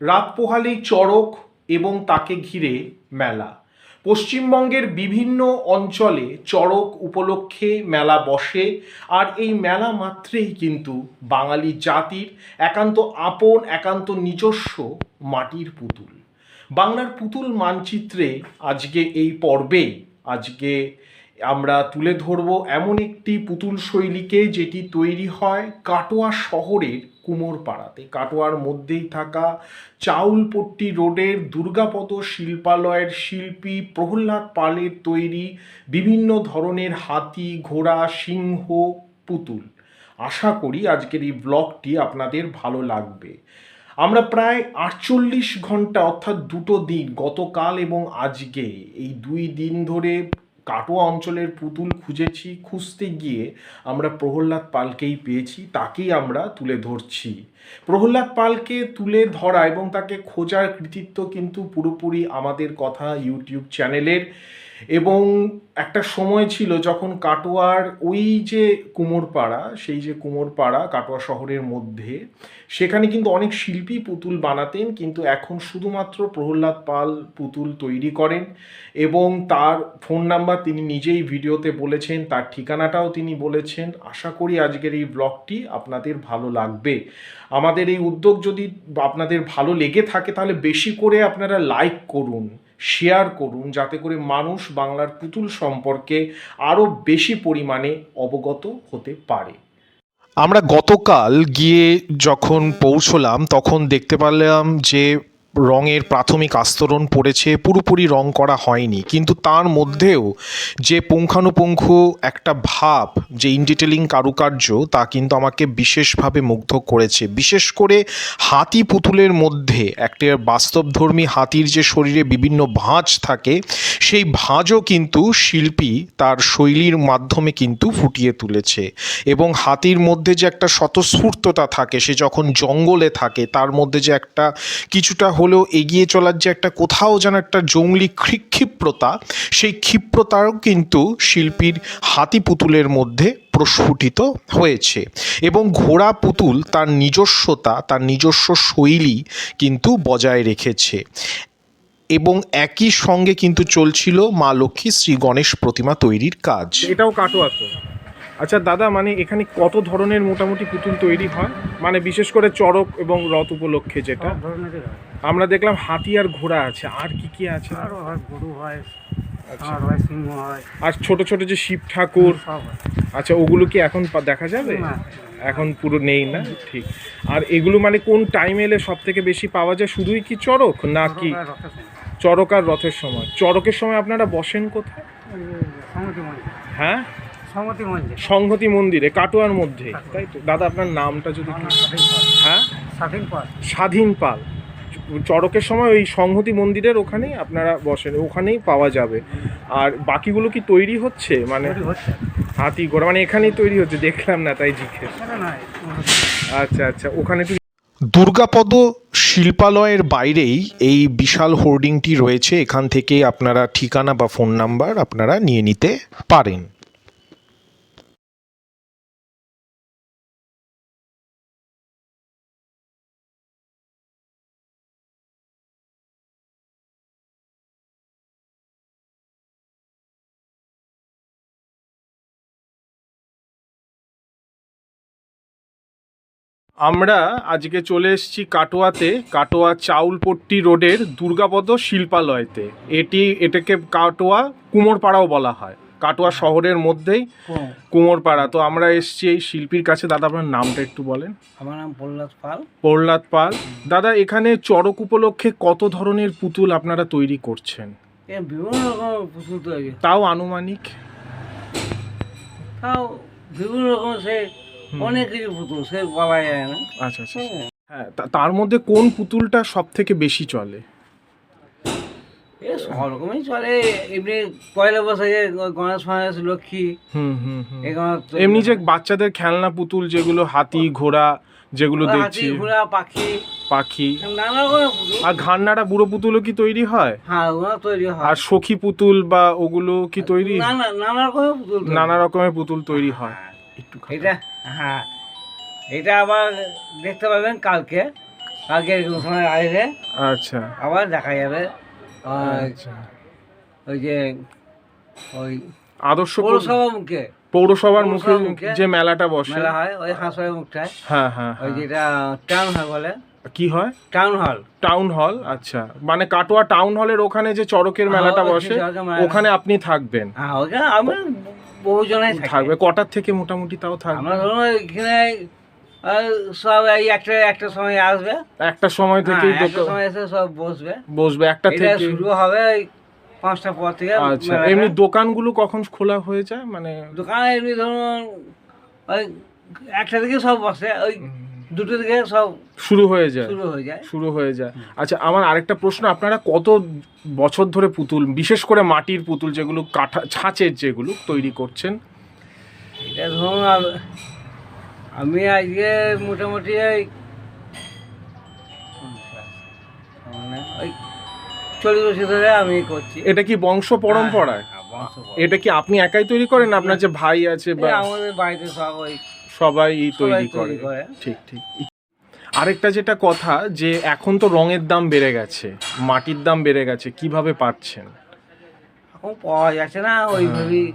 রাত পোহালেই চড়ক এবং তাকে ঘিরে মেলা। পশ্চিমবঙ্গের বিভিন্ন অঞ্চলে চড়ক উপলক্ষে মেলা বসে, আর এই মেলা মাত্রেই কিন্তু বাঙালি জাতির একান্ত আপন, একান্ত নিজস্ব মাটির পুতুল। বাংলার পুতুল মানচিত্রে আজকে এই পর্বে আজকে আমরা তুলে ধরব এমন একটি পুতুল শৈলীকে যেটি তৈরি হয় কাটোয়া শহরের কুমোরপাড়াতে। কাটোয়ার মধ্যেই থাকা চাউলপট্টি রোডের দুর্গাপদ শিল্পালয়ের শিল্পী প্রহ্লাদ পালের তৈরি বিভিন্ন ধরনের হাতি, ঘোড়া, সিংহ পুতুল। আশা করি আজকের এই ব্লগটি আপনাদের ভালো লাগবে। আমরা প্রায় আটচল্লিশ ঘণ্টা অর্থাৎ দুটো দিন গতকাল এবং আজকে এই দুই দিন ধরে কাটোয়া অঞ্চলের পুতুল খুঁজেছি, খুঁজতে গিয়ে আমরা প্রহ্লাদ পালকেই পেয়েছি, তাকেই আমরা তুলে ধরছি। প্রহ্লাদ পালকে তুলে ধরা এবং তাকে খোঁজার কৃতিত্ব কিন্তু পুরোপুরি আমাদের কথা ইউটিউব চ্যানেলের এবং একটা সময় ছিল যখন কাটোয়ার ওই যে কুমোরপাড়া, সেই যে কুমোরপাড়া কাটোয়া শহরের মধ্যে, সেখানে কিন্তু অনেক শিল্পী পুতুল বানাতেন, কিন্তু এখন শুধুমাত্র প্রহ্লাদ পাল পুতুল তৈরি করেন এবং তার ফোন নাম্বার তিনি নিজেই ভিডিওতে বলেছেন, তার ঠিকানাটাও তিনি বলেছেন। আশা করি আজকের এই ব্লগটি আপনাদের ভালো লাগবে। আমাদের এই উদ্যোগ যদি আপনাদের ভালো লেগে থাকে, তাহলে বেশি করে আপনারা লাইক করুন। শেয়ার করুন যাতে করে মানুষ বাংলার পুতুল সম্পর্কে আরও বেশি পরিমাণে অবগত হতে পারে। আমরা গতকাল গিয়ে যখন পৌঁছলাম, তখন দেখতে পারলাম যে রঙের প্রাথমিক আস্তরণ পড়েছে, পুরোপুরি রং করা হয়নি। কিন্তু তার মধ্যেও যে পুঙ্খানুপুঙ্খ একটা ভাব, যে ইনডিটেলিং কারুকার্য, তা কিন্তু আমাকে বিশেষভাবে মুগ্ধ করেছে। বিশেষ করে হাতি পুতুলের মধ্যে একটা বাস্তবধর্মী হাতির যে শরীরে বিভিন্ন ভাঁজ থাকে, সেই ভাঁজও কিন্তু শিল্পী তার শৈলীর মাধ্যমে কিন্তু ফুটিয়ে তুলেছে। এবং হাতির মধ্যে যে একটা স্বতঃস্ফূর্ততা থাকে, সে যখন জঙ্গলে থাকে, তার মধ্যে যে একটা কিছুটা হলেও এগিয়ে চলার যে একটা কোথাও যেন একটা জঙ্গলি ক্ষি- ক্ষিপ্রতা, সেই ক্ষিপ্রতাও কিন্তু শিল্পীর হাতি পুতুলের মধ্যে প্রস্ফুটিত হয়েছে। এবং ঘোড়া পুতুল তার নিজস্বতা, তার নিজস্ব শৈলী কিন্তু বজায় রেখেছে। এবং একই সঙ্গে কিন্তু চলছিল মা লক্ষ্মী শ্রী গণেশ প্রতিমা তৈরির কাজ। এটাও কাটোয়া আচ্ছা দাদা মানে এখানে কত ধরনের মোটামুটি পুতুল তৈরি হয়? মানে বিশেষ করে চড়ক এবং রথ উপলক্ষে যেটা। আমরা দেখলাম হাতি আর ঘোড়া আছে। আর কি কি আছে? আচ্ছা। আর ছোট ছোট যে শিব ঠাকুর। আচ্ছা ওগুলো কি এখন দেখা যাবে? এখন পুরো নেই না? ঠিক। আর এগুলো মানে কোন টাইম এলে সব থেকে বেশি পাওয়া যায়? শুধুই কি চড়ক না কি সব রথের সময়। চড়ক আর রথের সময়? চড়কের সময় আপনারা বসেন কোথায়? হ্যাঁ? সংহতি মন্দিরে। কাটোয়ার মধ্যে। তাই তো? দাদা আপনার নামটা যদি হ্যাঁ? স্বাধীন পাল। স্বাধীন পাল। চড়কের সময় ওই সংহতি মন্দিরের ওখানেই আপনারা বসেন ওখানেই পাওয়া যাবে। আর বাকিগুলো কি তৈরি হচ্ছে? মানে হাতি ঘোড়া মানে এখানেই তৈরি হচ্ছে দেখলাম না তাই জিজ্ঞেস। আচ্ছা আচ্ছা ওখানে দুর্গাপদ শিল্পালয়ের বাইরেই এই বিশাল হোর্ডিংটি রয়েছে। এখান থেকে আপনারা ঠিকানা বা ফোন নাম্বার আপনারা নিয়ে নিতে পারেন। আমরা আজকে চলে এসেছি কাটোয়াতে কাটোয়া চাউলপট্টি রোডের দুর্গাপদ শিল্পালয়তে। এটি এটাকে কাটোয়া কুমোরপাড়াও বলা হয়। কাটোয়া শহরের মধ্যেই কুমোরপাড়া। তো আমরা এসেছি এই শিল্পীর কাছে। দাদা আপনার নামটা একটু বলেন। আমার নাম প্রহ্লাদ পাল। প্রহ্লাদ পাল। দাদা এখানে চড়ক উপলক্ষে কত ধরনের পুতুল আপনারা তৈরি করছেন? বিভিন্ন রকম পুতুল তৈরি। তাও আনুমানিক? তাও বিভিন্ন রকম সে অনেক কিছু পুতুল সে বলা যায় না। আচ্ছা আচ্ছা হ্যাঁ। হ্যাঁ তার মধ্যে কোন পুতুলটা সব থেকে বেশি চলে? এ সব রকমই চলে। এমনি পয়লা বৈশাখে গণেশ ফণেশ লক্ষ্মী। হুম হুম হুম। এগুলো তো- এমনি যে বাচ্চাদের খেলনা পুতুল যেগুলো হাতি ঘোড়া যেগুলো দেখছি। ঘোড়া পাখি। পাখি। নানা রকমের আর ঘান্নাড়া বুড়ো পুতুলও কি তৈরি হয়? হ্যাঁ ওগুলো তৈরি হয়। আর সখী পুতুল বা ওগুলো কি তৈরি? নানা নানা রকমের পুতুল তৈরি। নানা রকমের পুতুল তৈরি হয়। একটু এটা হ্যাঁ। এটা আবার দেখতে পাবেন কালকে। কালকে সময় আসলে আচ্ছা। আবার দেখা যাবে। আচ্ছা। ওই যে ওই আদর্শ পৌরসভা মুখে। পৌরসভার মুখে যে মেলাটা বসে। মেলা হয় ওই হাঁসের মুখটায়। হ্যাঁ হ্যাঁ ওই। যেটা টাউন হল বলে। কি হয়? টাউন হল টাউন হল আচ্ছা। মানে কাটোয়া টাউন হলের ওখানে যে চরকের মেলাটা হ্যাঁ, বসে ওখানে আপনি থাকবেন। হ্যাঁ ওখানে আমরা থাকি। থাকবে কটার থেকে মোটামুটি তাও থাকবে? আমরা ধরুন এখানে সব এই একটা একটা সময় আসবে। একটা সময় থেকে একটা দোকান সময় এসে সব বসবে। বসবে একটা থেকে শুরু হবে পাঁচটা পর থেকে আচ্ছা এমনি দোকানগুলো কখন খোলা হয়ে যায়? মানে দোকান এমনি ধরুন ওই একটা থেকে সব বসে ওই দুটো থেকে সব শুরু হয়ে যায়। শুরু হয়ে যায়। শুরু হয়ে যায়। আচ্ছা আমার আরেকটা প্রশ্ন আপনারা কত বছর ধরে পুতুল বিশেষ করে মাটির পুতুল যেগুলো কাঠা ছাঁচের যেগুলো তৈরি করছেন? এটা ধরুন আমি আজকে মোটামুটি ওই মানে ওই চল্লিশ বছর ধরে আমি করছি। এটা কি বংশ পরম্পরায়? হ্যাঁ, পরম্পরা। এটা কি আপনি একাই তৈরি করেন? আপনার যে ভাই আছে বা আমাদের বাড়িতে সব ওই সবাই তৈরি তৈরি করে। ঠিক ঠিক। আরেকটা যেটা কথা যে এখন তো রঙের দাম বেড়ে গেছে মাটির দাম বেড়ে গেছে কীভাবে পাচ্ছেন? এখন পাওয়া যাচ্ছে না ওইভাবেই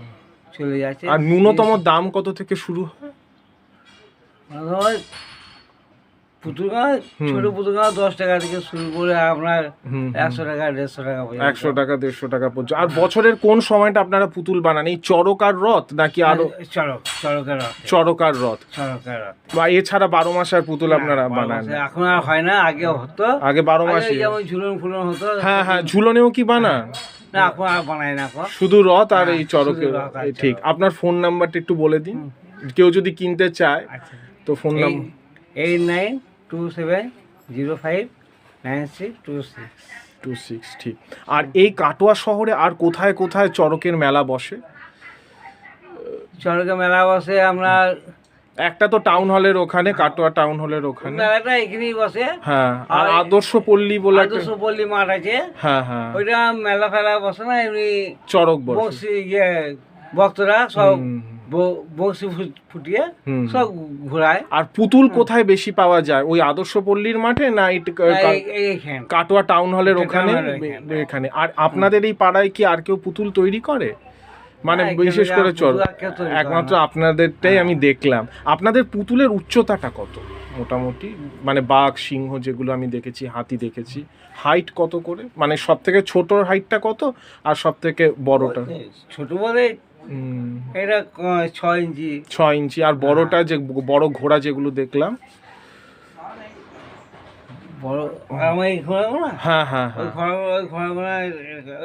চলে যাচ্ছে। আর ন্যূনতম দাম কত থেকে শুরু হয়? পুতুল ছোট পুতুল দশ টাকা থেকে শুরু করে আপনার একশো টাকা দেড়শো টাকা একশো টাকা দেড়শো টাকা পর্যন্ত। আর বছরের কোন সময়টা আপনারা পুতুল বানান? এই চরক আর রথ নাকি আরও? চড়ক চড়কের রথ। চরক আর রথ। চড়কের রথ। বা এছাড়া বারো মাসের পুতুল আপনারা বানান। এখন আর হয় না আগে হতো। আগে বারো মাসে। যেমন ঝুলন ফুলন হতো হ্যাঁ হ্যাঁ ঝুলনেও কি বানান? না এখন আর বানায় না এখন। শুধু রথ আর হ্যাঁ, এই চরকের রথ ঠিক। আপনার ফোন নাম্বারটা একটু বলে দিন। কেউ যদি কিনতে চায় আচ্ছা। তো phone number eight nine two seven zero five nine six two six two six ঠিক। আর এই কাটোয়া শহরে আর কোথায় কোথায় চরকের মেলা বসে? চড়কে মেলা বসে আপনার একটা তো টাউন হলের ওখানে কাটোয়া টাউন হলের ওখানে। মেলাটা এখানেই বসে। হ্যাঁ আর আদর্শ পল্লী বলে আদর্শ পল্লী মাঠ আছে। হ্যাঁ হ্যাঁ। ওইটা মেলা ফেলা বসে না এমনি চরক বসে। ইয়ে ভক্তরা সব হুম, ব- বক্সি ফু- ফুটিয়ে সব ঘোরায় আর পুতুল কোথায় বেশি পাওয়া যায়? ওই আদর্শ পল্লীর মাঠে না কাটোয়া টাউন হলের ওখানে? এখানে। আর আপনাদের এই পাড়ায় কি আর কেউ পুতুল তৈরি করে? মানে বিশেষ করে চল একমাত্র আপনাদেরটাই আমি দেখলাম। আপনাদের পুতুলের উচ্চতাটা কত? মোটামুটি? মানে বাঘ সিংহ যেগুলো আমি দেখেছি হাতি দেখেছি হাইট কত করে? মানে সব থেকে ছোট হাইটটা কত? আর সব থেকে বড়টা? ছোট বলে এটা ছয় ইঞ্চি। ছয় ইঞ্চি আর বড়টা যে বড় ঘোড়া যেগুলো দেখলাম। বড় আমার এই ঘোড়া না? হ্যাঁ হ্যাঁ হ্যাঁ।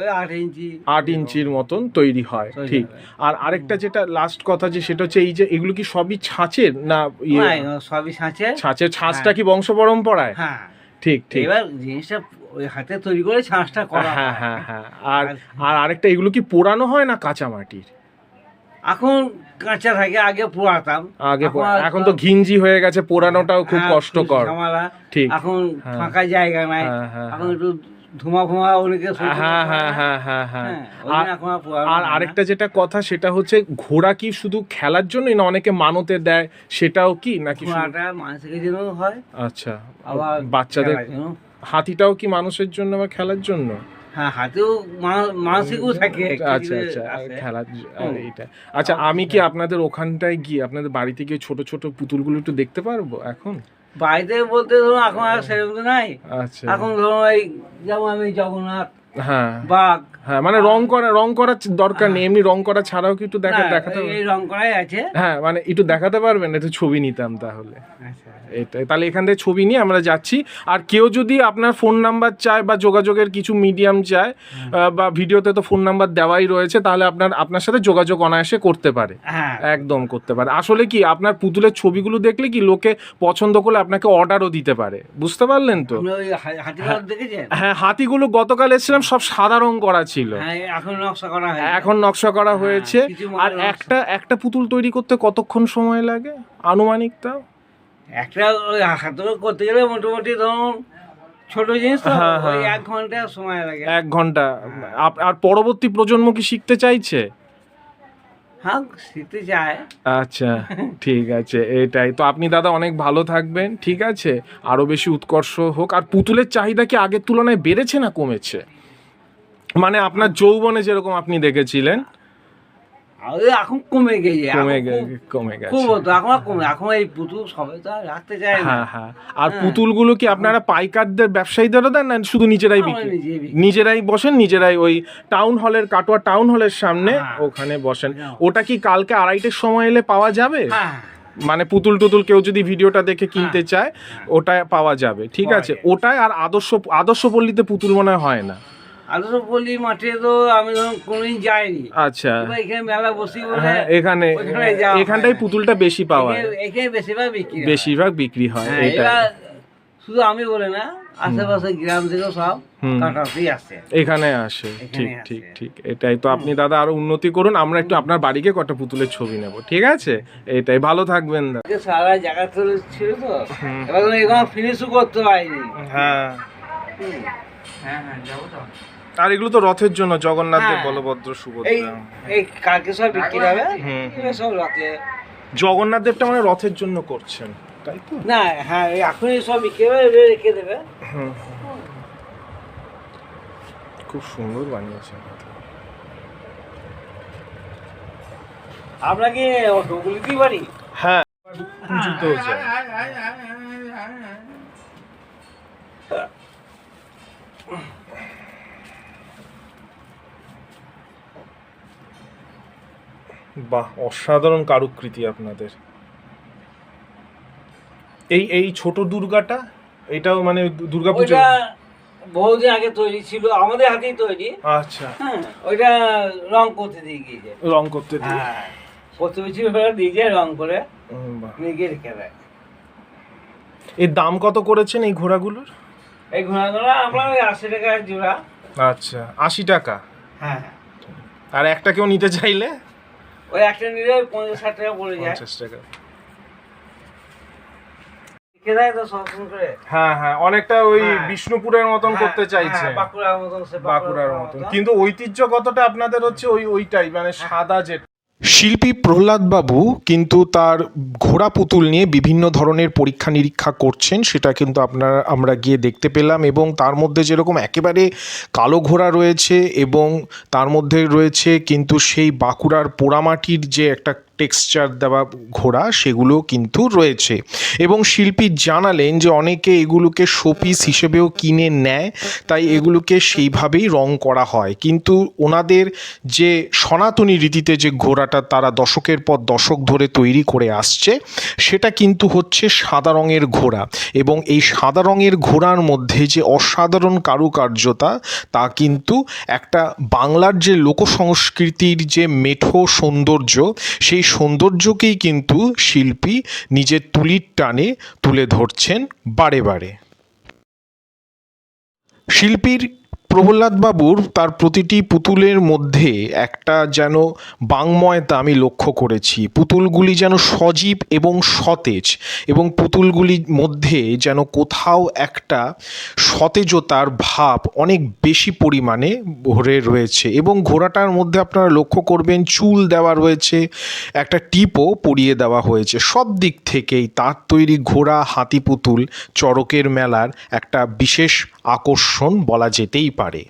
ওই আট ইঞ্চি। আট ইঞ্চির মতন তৈরি হয় ঠিক। আর আরেকটা যেটা লাস্ট কথা যে সেটা হচ্ছে এই যে এগুলো কি সবই ছাঁচের না ইয়ে? সবই ছাঁচে ছাঁচের ছাঁচটা কি বংশ পরম্পরায় হ্যাঁ। ঠিক ঠিক। এবার জিনিসটা ওই হাতে তৈরি করে ছাঁচটা করা হ্যাঁ হ্যাঁ। হ্যাঁ আর আর আরেকটা এগুলো কি পোড়ানো হয় না কাঁচা মাটির? এখন কাঁচা থাকে আগে পোড়াতাম। আগে এখন তো ঘিঞ্জি হয়ে গেছে পোড়ানোটাও খুব হ্যাঁ, কষ্টকর। ঠিক। এখন হ্যাঁ। ফাঁকা জায়গা নাই। হ্যাঁ, হ্যাঁ, এখন একটু হ্যাঁ হ্যাঁ হ্যাঁ হ্যাঁ হ্যাঁ। হ্যাঁ, আর হয়। আরেকটা যেটা কথা সেটা হচ্ছে ঘোড়া কি শুধু খেলার জন্যই না অনেকে মানতে দেয়? সেটাও কি নাকি হয়। আচ্ছা আবার বাচ্চাদের হাতিটাও কি মানুষের জন্য বা খেলার জন্য? হ্যাঁ হাতেও মা- মানসিকও থাকে আচ্ছা আচ্ছা খেলা খেলার জ- আর হুম। এইটা। আচ্ছা আমি কি আপনাদের ওখানটায় গিয়ে আপনাদের বাড়িতে গিয়ে ছোট ছোট পুতুলগুলো একটু দেখতে পারব এখন? বাড়িতে বলতে ধরুন এখন আর সেরকম তো নাই। আচ্ছা। এখন ধরুন এই যেমন আমি জগন্নাথ হ্যাঁ। বাঘ। হ্যাঁ মানে রং করা রং করার দরকার নেই। এমনি রং করা ছাড়াও কি একটু দেখা দেখাতে এই- এই রং করাই আছে। হ্যাঁ মানে একটু দেখাতে পারবেন? একটু ছবি নিতাম তাহলে। আচ্ছা এটাই। তাহলে এখান থেকে ছবি নিয়ে আমরা যাচ্ছি। আর কেউ যদি আপনার ফোন নাম্বার চায় বা যোগাযোগের কিছু মিডিয়াম চায় বা ভিডিওতে তো ফোন নাম্বার দেওয়াই রয়েছে তাহলে আপনার আপনার সাথে যোগাযোগ অনায়াসে করতে পারে। হ্যাঁ। একদম করতে পারে। আসলে কি আপনার পুতুলের ছবিগুলো দেখলে কি লোকে পছন্দ করলে আপনাকে অর্ডারও দিতে পারে। বুঝতে পারলেন তো? আপনি ওই হা- হাতিগুলো দেখেছেন? হ্যাঁ হাতিগুলো গতকাল এসেছিলাম সব সাদা রং করা ছিল। হ্যাঁ এখন নকশা করা হয় এখন নকশা করা হ্যাঁ, হয়েছে। আর একটা একটা পুতুল তৈরি করতে কতক্ষণ সময় লাগে? আনুমানিক তাও একটা হাতে করতে গেলে মোটামুটি ধরুন ছোট জিনিস তো হ্যাঁ, হ্যাঁ। এক ঘণ্টা সময় লাগে। এক ঘণ্টা। আর পরবর্তী প্রজন্ম কি শিখতে চাইছে? হ্যাঁ শিখতে চায়। আচ্ছা ঠিক আছে এটাই। তো আপনি দাদা অনেক ভালো থাকবেন ঠিক আছে? আরও বেশি উৎকর্ষ হোক। আর পুতুলের চাহিদা কি আগের তুলনায় বেড়েছে না কমেছে? মানে আপনার যৌবনে যেরকম আপনি দেখেছিলেন? এখন কমে গেছে কমে এখন গে- কমে গেছে। খুব হতো এখন কমে এখন এই পুতুল সবাই তো রাখতে চায় না। হ্যাঁ হ্যাঁ। আর হ্যাঁ। পুতুলগুলো কি আপনারা পাইকারদের ব্যবসায়ীদেরও দেন না? শুধু নিজেরাই বিক্রি? নিজেরাই বসেন নিজেরাই ওই টাউন হলের কাটোয়া টাউন হলের সামনে হ্যাঁ। ওখানে বসেন। হ্যাঁ। ওটা কি কালকে আড়াইটের সময় এলে পাওয়া যাবে? হ্যাঁ। মানে পুতুল টুতুল কেউ যদি ভিডিওটা দেখে কিনতে চায় ওটা পাওয়া যাবে ঠিক আছে। ওটাই আর আদর্শ আদর্শ পল্লীতে পুতুল মনে হয় না। মাঠে তো আমি ধরুন কোনোদিন যাইনি। আচ্ছা। এখানে মেলা বসি বলে হ্যাঁ এখানে এখানটাই পুতুলটা বেশি পাওয়া যায়। এখানে- বেশিরভাগ বিক্রি বেশিরভাগ বিক্রি হয় হ্যাঁ, এটা শুধু আমি বলে না আশেপাশে গ্রাম সব এখানে আসে ঠিক ঠিক ঠিক এটাই তো আপনি দাদা আরও উন্নতি করুন আমরা একটু আপনার বাড়িকে কটা পুতুলের ছবি নেব ঠিক আছে? এটাই ভালো থাকবেন দাদা সারা জায়গা ছিল তো এবার ফিনিশও করতে পারিনি। হ্যাঁ। হ্যাঁ হ্যাঁ যাব তো আর এগুলো তো রথের জন্য জগন্নাথের হ্যাঁ। বলভদ্র সুভদ্রা এই কালকে সব বিক্রি হবে। সব রাতে জগন্নাথ দেবটা মানে রথের জন্য করছেন তাই তো না হ্যাঁ এই এখনই সব বিক্রি হবে রেখে দেবে হুম। খুব সুন্দর বানিয়েছেন আপনাকে ডুগুলিতেই বাড়ি হ্যাঁ পুজোতেও যায় বাহ অসাধারণ কারুকৃতি আপনাদের। এই এই ছোট দুর্গাটা এটাও মানে দুর্গাপুজো? ওইটা বহুদিন আগে তৈরি ছিল আমাদের হাতেই তৈরি। আচ্ছা। হ্যাঁ ওইটা রং করতে দিয়ে গিয়েছে। রং করতে দিয়ে? হ্যাঁ ওরা দিয়ে যায় রং করে। রেখে দেয়। এর দাম কত করেছেন এই ঘোড়াগুলোর? এই ঘোড়াগুলো আমরা ওই আশি টাকা জোড়া। আচ্ছা আশি টাকা? হ্যাঁ। আর একটা কেউ নিতে চাইলে? ওই একটা নিলে পঞ্চাশ ষাট টাকা পড়ে যায়। পঞ্চাশ টাকা। হ্যাঁ হ্যাঁ অনেকটা ওই হ্যাঁ। বিষ্ণুপুরের মতন হ্যাঁ, করতে চাইছে। হ্যাঁ, বাঁকুড়ার মতন সে বাঁকুড়ার মতন। কিন্তু ঐতিহ্যগতটা আপনাদের হচ্ছে ওই ওইটাই মানে সাদা যে শিল্পী প্রহ্লাদবাবু কিন্তু তার ঘোড়া পুতুল নিয়ে বিভিন্ন ধরনের পরীক্ষা নিরীক্ষা করছেন, সেটা কিন্তু আপনার, আমরা গিয়ে দেখতে পেলাম এবং তার মধ্যে যেরকম একেবারে কালো ঘোড়া রয়েছে এবং তার মধ্যে রয়েছে কিন্তু সেই বাঁকুড়ার পোড়ামাটির যে একটা টেক্সচার দেওয়া ঘোড়া সেগুলো কিন্তু রয়েছে। এবং শিল্পী জানালেন যে অনেকে এগুলোকে শোপিস হিসেবেও কিনে নেয়, তাই এগুলোকে সেইভাবেই রং করা হয়। কিন্তু ওনাদের যে সনাতনী রীতিতে যে ঘোড়াটা তারা দশকের পর দশক ধরে তৈরি করে আসছে, সেটা কিন্তু হচ্ছে সাদা রঙের ঘোড়া। এবং এই সাদা রঙের ঘোড়ার মধ্যে যে অসাধারণ কারুকার্যতা, তা কিন্তু একটা বাংলার যে লোকসংস্কৃতির যে মেঠো সৌন্দর্য, সেই সৌন্দর্যকেই কিন্তু শিল্পী নিজের তুলির টানে তুলে ধরছেন বারে বারে। শিল্পীর প্রহ্লাদবাবুর তার প্রতিটি পুতুলের মধ্যে একটা যেন বাংময়তা আমি লক্ষ্য করেছি। পুতুলগুলি যেন সজীব এবং সতেজ এবং পুতুলগুলির মধ্যে যেন কোথাও একটা সতেজতার ভাব অনেক বেশি পরিমাণে ভরে রয়েছে এবং ঘোড়াটার মধ্যে আপনারা লক্ষ্য করবেন চুল দেওয়া রয়েছে, একটা টিপও পরিয়ে দেওয়া হয়েছে। সব দিক থেকেই তার তৈরি ঘোড়া, হাতি পুতুল, চড়কের মেলার একটা বিশেষ আকর্ষণ বলা যেতেই পারে